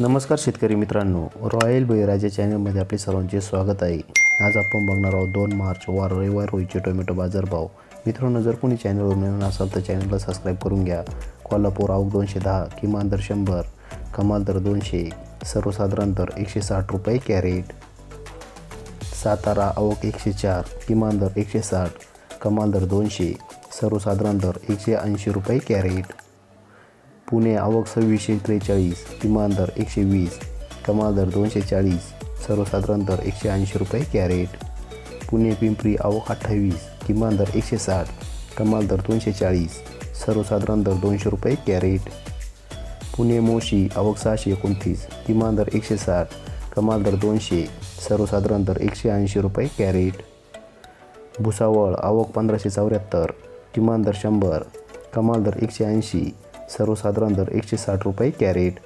नमस्कार शेतकरी मित्रांनो. रॉयल बळीराजा चॅनलमध्ये आपले सर्वांचे स्वागत आहे. आज आपण बघणार आहोत दोन मार्च वार रविवार रोजीचे टोमॅटो बाजारभाव मित्रांनो जर कोणी चॅनलवर मिळून असाल तर चॅनलला सबस्क्राईब करून घ्या. कोल्हापूर आवक दोनशे दहा किमान दर शंभर कमाल दर दोनशे सर्वसाधारण दर एकशे साठ रुपये कॅरेट. सातारा आवक एकशे चार किमान दर एकशे साठ कमाल दर दोनशे सर्वसाधारण दर एकशे ऐंशी रुपये कॅरेट. पुणे आवक सव्वीसशे त्रेचाळीस किमान दर एकशे वीस कमाल दर दोनशे चाळीस सर्वसाधारण दर एकशे ऐंशी रुपये कॅरेट. पुणे पिंपरी आवक अठ्ठावीस किमान दर एकशे साठ कमाल दर दोनशे चाळीस सर्वसाधारण दर दोनशे रुपये कॅरेट. पुणे मोशी आवक सहाशे एकोणतीस किमान दर एकशे साठ कमाल दर दोनशे सर्वसाधारण दर एकशे ऐंशी रुपये कॅरेट. भुसावळ आवक पंधराशे चौऱ्याहत्तर किमान दर शंभर कमाल दर एकशे ऐंशी सर्वसाधारण दर एकशे साठ रुपये कॅरेट.